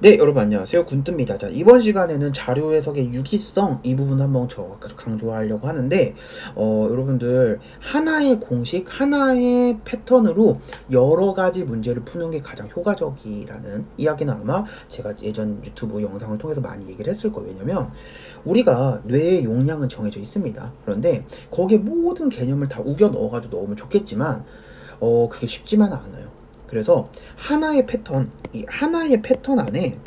네, 여러분 안녕하세요. 군뜸입니다. 자, 이번 시간에는 자료 해석의 유기성 이 부분 한번 저 강조하려고 하는데, 어, 여러분들 하나의 공식, 하나의 패턴으로 여러 가지 문제를 푸는 게 가장 효과적이라는 이야기는 아마 제가 예전 유튜브 영상을 통해서 많이 얘기를 했을 거예요. 왜냐면 우리가 뇌의 용량은 정해져 있습니다. 그런데 거기에 모든 개념을 다 우겨 넣어가지고 넣으면 좋겠지만, 어, 그게 쉽지만은 않아요. 그래서 하나의 패턴, 이 하나의 패턴 안에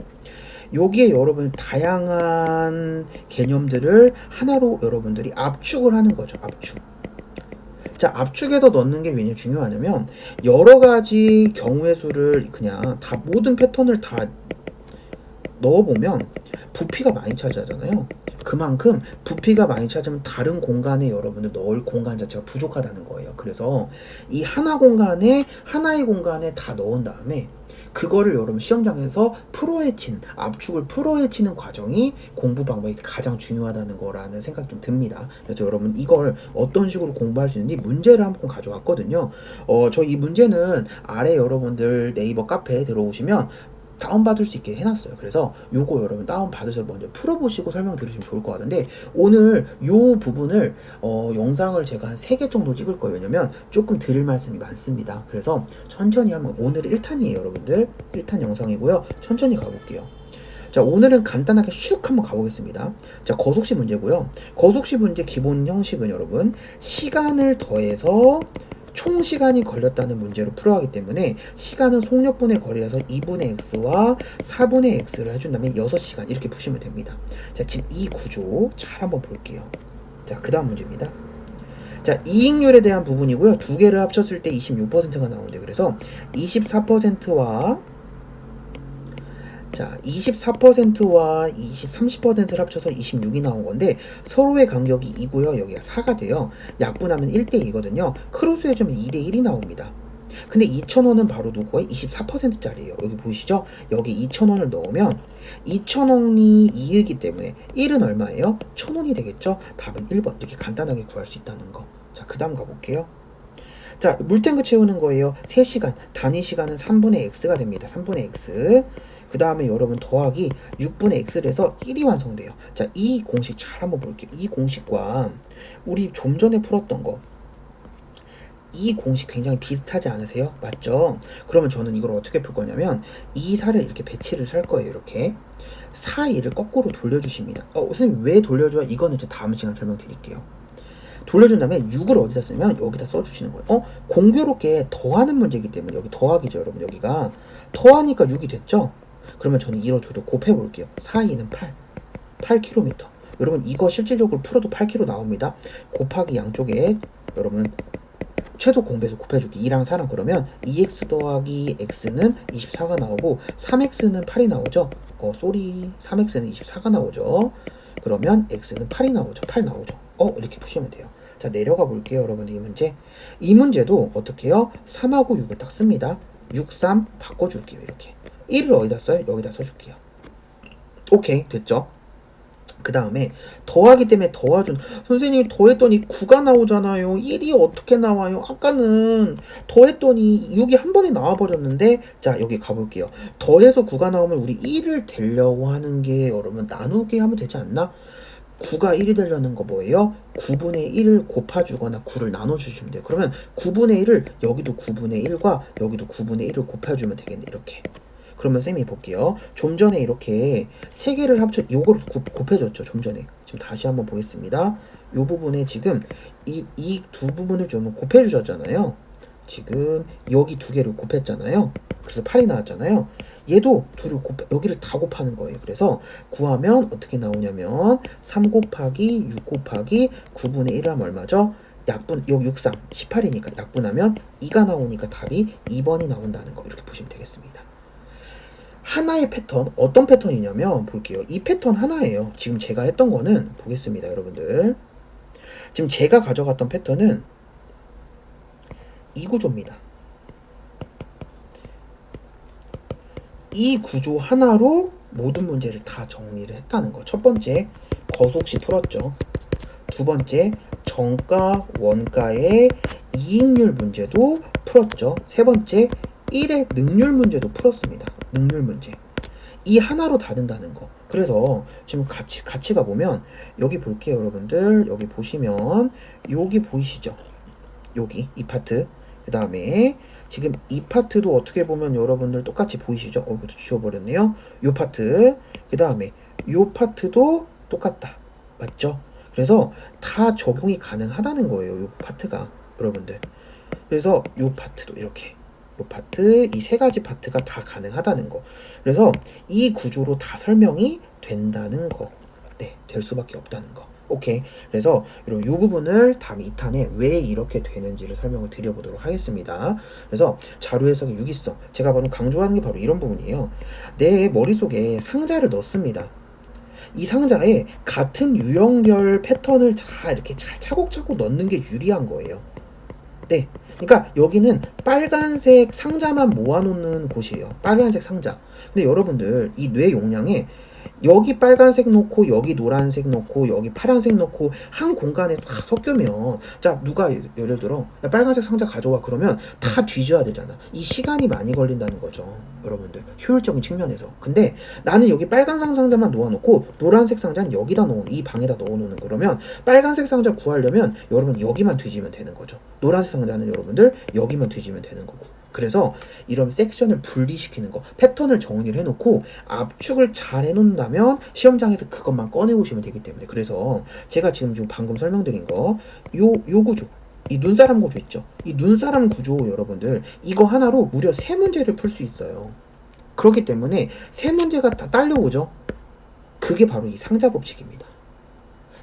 여기에 여러분 다양한 개념들을 하나로 여러분들이 압축을 하는 거죠. 압축. 자, 압축해서 넣는 게 왜냐 중요하냐면 여러 가지 경우의 수를 그냥 다 모든 패턴을 다 넣어보면 부피가 많이 차지하잖아요. 그만큼 부피가 많이 차지하면 다른 공간에 여러분들 넣을 공간 자체가 부족하다는 거예요. 그래서 이 하나 공간에 하나의 공간에 다 넣은 다음에 그거를 여러분 시험장에서 풀어헤치는 압축을 풀어헤치는 과정이 공부 방법이 가장 중요하다는 거라는 생각이 좀 듭니다. 그래서 여러분 이걸 어떤 식으로 공부할 수 있는지 문제를 한번 가져왔거든요. 어, 저 이 문제는 아래 여러분들 네이버 카페에 들어오시면 다운받을 수 있게 해놨어요. 그래서 요거 여러분 다운받으셔서 먼저 풀어보시고 설명 들으시면 좋을 것 같은데 오늘 요 부분을 어, 영상을 제가 한 3개 정도 찍을 거예요. 왜냐면 조금 드릴 말씀이 많습니다. 그래서 천천히 한번 오늘 1탄이에요 여러분들 1탄 영상이고요. 천천히 가볼게요. 자, 오늘은 간단하게 슉 한번 가보겠습니다. 자, 거속시 문제고요. 거속시 문제 기본 형식은 여러분, 시간을 더해서 총 시간이 걸렸다는 문제로 풀어가기 때문에 시간은 속력분의 거리라서 2분의 x와 4분의 x를 해준다면 6시간 이렇게 푸시면 됩니다. 자, 지금 이 구조 잘 한번 볼게요. 자, 그 다음 문제입니다. 자, 이익률에 대한 부분이고요. 두 개를 합쳤을 때 26%가 나오는데 그래서 24%와 자, 24%와 20, 30%를 합쳐서 26이 나온 건데 서로의 간격이 2고요. 여기가 4가 돼요. 약분하면 1대 2거든요. 크로스 해주면 2대 1이 나옵니다. 근데 2,000원은 바로 누구의 24%짜리예요. 여기 보이시죠? 여기 2,000원을 넣으면 2,000원이 2이기 때문에 1은 얼마예요? 1,000원이 되겠죠? 답은 1번. 이렇게 간단하게 구할 수 있다는 거. 자, 그 다음 가 볼게요. 자, 물탱크 채우는 거예요. 3시간. 단위 시간은 3분의 x가 됩니다. 3분의 x. 그 다음에 여러분 더하기 6분의 x를 해서 1이 완성돼요. 자, 이 공식 잘 한번 볼게요. 이 공식과 우리 좀 전에 풀었던 거. 이 공식 굉장히 비슷하지 않으세요? 맞죠? 그러면 저는 이걸 어떻게 풀 거냐면 이 살을 이렇게 배치를 할 거예요. 이렇게 4, 2를 거꾸로 돌려주십니다. 어, 선생님 왜 돌려줘요? 이거는 이제 다음 시간 설명드릴게요. 돌려준 다음에 6을 어디다 쓰면 여기다 써주시는 거예요. 어? 공교롭게 더하는 문제이기 때문에 여기 더하기죠, 여러분. 여기가 더하니까 6이 됐죠? 그러면 저는 1호 2를 곱해 볼게요. 4, 2는 8. 8km. 여러분 이거 실질적으로 풀어도 8km 나옵니다. 곱하기 양쪽에 여러분 최소 공배수 곱해주기 2랑 4랑 그러면 2x 더하기 x는 24가 나오고 3x는 8이 나오죠. 어 쏘리 3x는 24가 나오죠. 그러면 x는 8이 나오죠. 8 나오죠. 어 이렇게 푸시면 돼요. 자 내려가 볼게요 여러분 이 문제. 이 문제도 어떻게 해요? 3하고 6을 딱 씁니다. 6, 3 바꿔줄게요 이렇게. 1을 어디다 써요? 여기다 써줄게요. 오케이 됐죠? 그 다음에 더하기 때문에 더해준 선생님 더했더니 9가 나오잖아요 1이 어떻게 나와요 아까는 더했더니 6이 한 번에 나와버렸는데 자 여기 가볼게요 더해서 9가 나오면 우리 1을 되려고 하는 게 여러분 나누기 하면 되지 않나 9가 1이 되려는 거 뭐예요? 9분의 1을 곱아주거나 9를 나눠주시면 돼요 그러면 9분의 1을 여기도 9분의 1과 여기도 9분의 1을 곱해주면 되겠네 이렇게 그러면 쌤이 볼게요. 좀 전에 이렇게 세 개를 합쳐 요거를 곱해줬죠. 좀 전에. 지금 다시 한번 보겠습니다. 요 부분에 지금 이 이 두 부분을 좀 곱해주셨잖아요. 지금 여기 두 개를 곱했잖아요. 그래서 8이 나왔잖아요. 얘도 둘을 곱 여기를 다 곱하는 거예요. 그래서 구하면 어떻게 나오냐면 3 곱하기 6 곱하기 9분의 1 하면 얼마죠? 약분 여기 6, 3 18이니까 약분하면 2가 나오니까 답이 2번이 나온다는 거 이렇게 보시면 되겠습니다. 하나의 패턴 어떤 패턴이냐면 볼게요. 이 패턴 하나예요. 지금 제가 했던 거는 보겠습니다 여러분들. 지금 제가 가져갔던 패턴은 이 구조입니다. 이 구조 하나로 모든 문제를 다 정리를 했다는 거. 첫 번째 거속시 풀었죠. 두 번째 정가 원가의 이익률 문제도 풀었죠. 세 번째 1의 능률 문제도 풀었습니다 능률 문제. 이 하나로 다른다는 거. 그래서 지금 같이 같이 가 보면 여기 볼게요, 여러분들. 여기 보시면 여기 보이시죠? 여기 이 파트. 그 다음에 지금 이 파트도 어떻게 보면 여러분들 똑같이 보이시죠? 어, 이것도 지워버렸네요. 요 파트. 그 다음에 요 파트도 똑같다. 맞죠? 그래서 다 적용이 가능하다는 거예요. 요 파트가 여러분들. 그래서 요 파트도 이렇게 요 파트 이 세 가지 파트가 다 가능하다는 거. 그래서 이 구조로 다 설명이 된다는 거. 네, 될 수밖에 없다는 거. 오케이. 그래서 여러분 이 부분을 다음 2탄에 왜 이렇게 되는지를 설명을 드려보도록 하겠습니다. 그래서 자료 해석의 유기성. 제가 바로 강조하는 게 바로 이런 부분이에요. 내 머릿속에 상자를 넣습니다. 이 상자에 같은 유형별 패턴을 잘 이렇게 잘 차곡차곡 넣는 게 유리한 거예요. 네. 그러니까 여기는 빨간색 상자만 모아놓는 곳이에요. 빨간색 상자. 근데 여러분들 이 뇌 용량에 여기 빨간색 놓고 여기 노란색 놓고 여기 파란색 놓고 한 공간에 다 섞으면 자 누가 예를 들어 야, 빨간색 상자 가져와. 그러면 다 뒤져야 되잖아. 이 시간이 많이 걸린다는 거죠 여러분들. 효율적인 측면에서. 근데 나는 여기 빨간색 상자만 놓아놓고 노란색 상자는 여기다 놓은 이 방에다 넣어놓는 그러면 빨간색 상자 구하려면 여러분 여기만 뒤지면 되는 거죠. 노란색 상자는 여러분들 여기만 뒤지면 되는 거고 그래서 이런 섹션을 분리시키는 거 패턴을 정리를 해놓고 압축을 잘 해놓는다면 시험장에서 그것만 꺼내오시면 되기 때문에. 그래서 제가 지금 지금 방금 설명드린 거 요 요 구조 이 눈사람 구조 있죠? 이 눈사람 구조 여러분들 이거 하나로 무려 세 문제를 풀 수 있어요. 그렇기 때문에 세 문제가 다 딸려오죠? 그게 바로 이 상자 법칙입니다.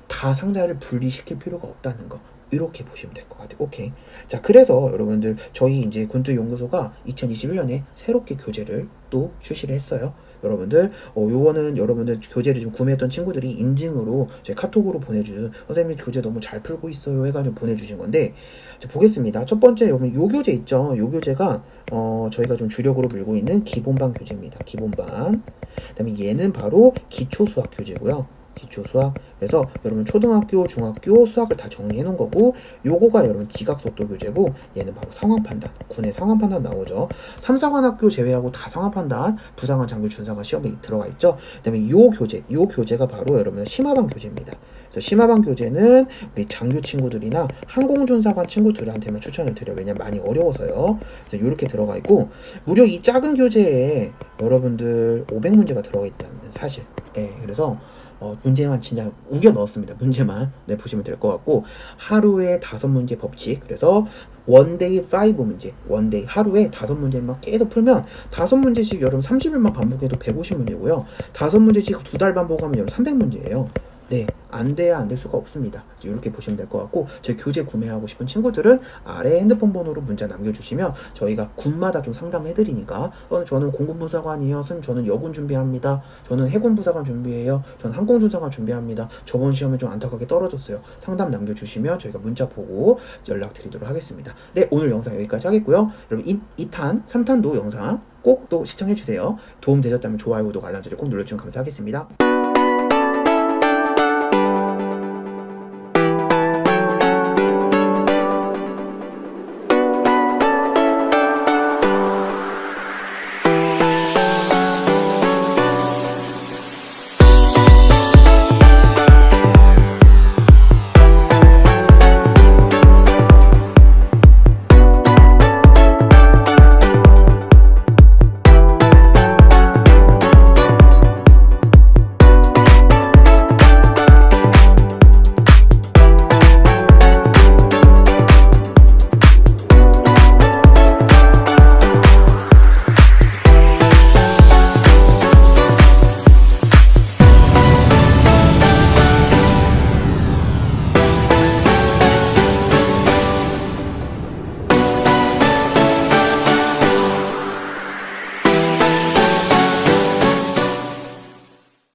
다 상자를 분리시킬 필요가 없다는 거 이렇게 보시면 될 것 같아요. 오케이. 자, 그래서 여러분들 저희 이제 군도 연구소가 2021년에 새롭게 교재를 또 출시를 했어요. 여러분들 어 요거는 여러분들 교재를 좀 구매했던 친구들이 인증으로 제 카톡으로 보내준 선생님 교재 너무 잘 풀고 있어요 해가지고 보내주신 건데 자, 보겠습니다. 첫 번째 여러분 요 교재 있죠. 요 교재가 어 저희가 좀 주력으로 들고 있는 기본반 교재입니다. 기본반. 그다음에 얘는 바로 기초 수학 교재고요. 기초 수학. 그래서 여러분 초등학교, 중학교 수학을 다 정리해 놓은 거고 요거가 여러분 지각 속도 교재고 얘는 바로 상황 판단. 군의 상황 판단 나오죠. 삼사관 학교 제외하고 다 상황 판단, 부상관, 장교, 준사관 시험에 들어가 있죠. 그다음에 요 교재, 요 교재가 바로 여러분 심화반 교재입니다. 심화반 교재는 우리 장교 친구들이나 항공준사관 친구들한테만 추천을 드려요. 왜냐면 많이 어려워서요. 이렇게 들어가 있고 무려 이 작은 교재에 여러분들 500문제가 들어가 있다는 사실. 예, 그래서 어, 문제만 진짜 우겨 넣었습니다. 문제만 네, 보시면 될 것 같고 하루에 다섯 문제 법칙 그래서 원데이 5 문제 원데이 하루에 다섯 문제만 계속 풀면 다섯 문제씩 여러분 30일만 반복해도 150문제고요. 다섯 문제씩 두 달 반복하면 여러분 300문제예요. 네, 안 돼야 안 될 수가 없습니다. 이렇게 보시면 될 것 같고, 저희 교재 구매하고 싶은 친구들은 아래 핸드폰 번호로 문자 남겨주시면 저희가 군마다 좀 상담해드리니까, 어, 저는 공군부사관이요, 선 저는 여군 준비합니다. 저는 해군부사관 준비해요. 저는 항공준사관 준비합니다. 저번 시험에 좀 안타깝게 떨어졌어요. 상담 남겨주시면 저희가 문자 보고 연락드리도록 하겠습니다. 네, 오늘 영상 여기까지 하겠고요. 여러분, 2, 2탄, 3탄도 영상 꼭 또 시청해주세요. 도움 되셨다면 좋아요, 구독, 알람 설정 꼭 눌러주시면 감사하겠습니다.